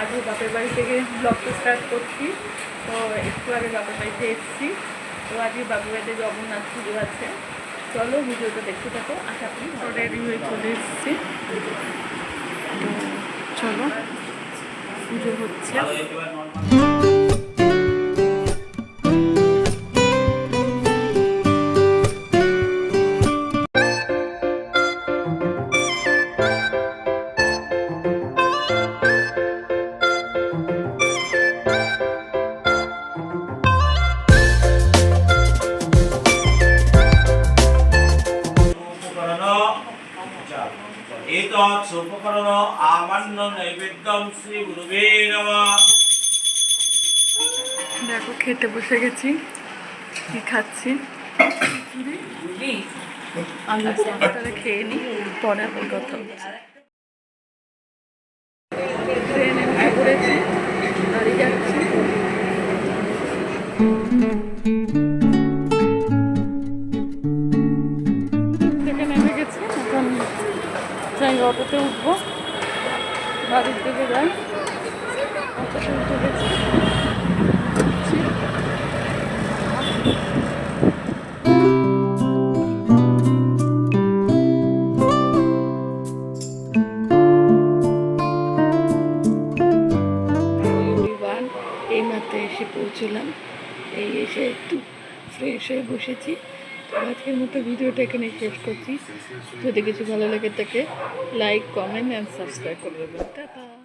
আজকে বাপের বাড়ি থেকে ব্লগটা স্টার্ট করছি। তো একটু আগে বাপের বাড়িতে এসেছি। তো আজকে বাপের বাড়িতে জগন্নাথ পুজো আছে। চলো ভিডিওটা দেখতে থাকো। আশা করি রেডি হয়ে চলে এসেছি। তো চলো পুজো হচ্ছে। শ্রী দেখো খেতে বসে গেছি। কি খাচ্ছি? চপটা খেয়ে নিই পরে কথা ট্রেনে উঠে যাই অটোতে উঠবো। বাড়ির দিকে যাই। অটোতে উঠে গেছি এভরিওয়ান, এই মাত্র এসে পৌঁছলাম। এই এসে একটু ফ্রেশ হয়ে বসেছি। আজকের মতো ভিডিওটা এখানে শেষ করছি। যদি কিছু ভালো লাগে থাকে লাইক কমেন্ট অ্যান্ড সাবস্ক্রাইব করে দেবেন। টাটা!